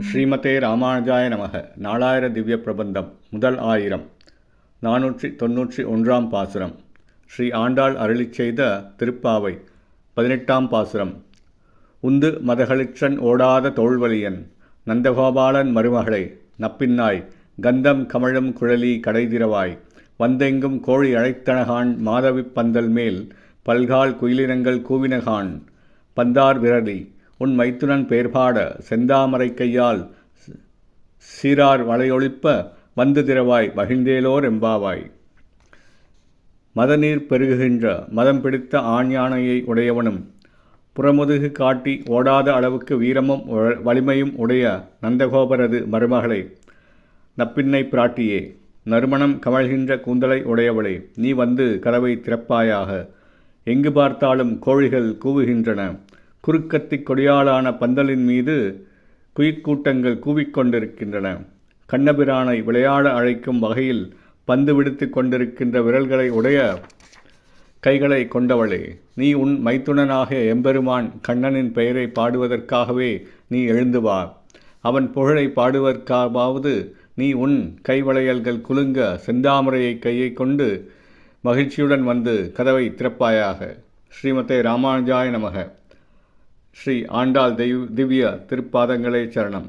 ஸ்ரீமதே ராமானுஜாய நமக. நாலாயிர திவ்ய பிரபந்தம். முதல் ஆயிரம். நானூற்றி தொன்னூற்றி ஒன்றாம் பாசுரம். ஸ்ரீ ஆண்டாள் அருளி செய்த திருப்பாவை. பதினெட்டாம் பாசுரம். உந்து மதகளிற்றன் ஓடாத தோல்வலியன் நந்தகோபாலன் மருமகளை நப்பின்னாய் கந்தம் கமழும் குழலி கடைதிரவாய் வந்தெங்கும் கோழி அழைத்தனகான் மாதவிப் பந்தல் மேல் பல்கால் குயிலினங்கள் கூவினகான் பந்தார் விரலி உன் மைத்துனன் பேர்பாட செந்தாமரை கையால் சீரார் வளையொழிப்ப வந்து திரவாய் மகிழ்ந்தேலோர் எம்பாவாய். மதநீர் பெருகுகின்ற மதம் பிடித்த ஆண்யானையை உடையவனும் புறமுதுகு காட்டி ஓடாத அளவுக்கு வீரமும் வ- வலிமையும் உடைய நந்தகோபரது மருமகளை நப்பின்னை பிராட்டியே நறுமணம் கமழ்கின்ற கூந்தலை உடையவளே நீ வந்து கதவை திறப்பாயாக. எங்கு பார்த்தாலும் கோழிகள் கூவுகின்றன. குறுக்கத்திக் கொடியாளான பந்தலின் மீது குயிற்கூட்டங்கள் கூவிக்கொண்டிருக்கின்றன. கண்ணபிரானை விளையாட அழைக்கும் வகையில் பந்து விடுத்து கொண்டிருக்கின்ற விரல்களை உடைய கைகளை கொண்டவளே நீ உன் மைத்துனனாக எம்பெருமான் கண்ணனின் பெயரை பாடுவதற்காகவே நீ எழுந்து வா. அவன் புகழை பாடுவதற்காவது நீ உன் கைவளையல்கள் குலுங்க செந்தாமரையை கையை கொண்டு மகிழ்ச்சியுடன் வந்து கதவை திறப்பாயாக. ஸ்ரீமதே ராமானுஜாய நமக. ஸ்ரீ ஆண்டாள் தெய்வ் திவ்ய திருப்பாதங்களே சரணம்.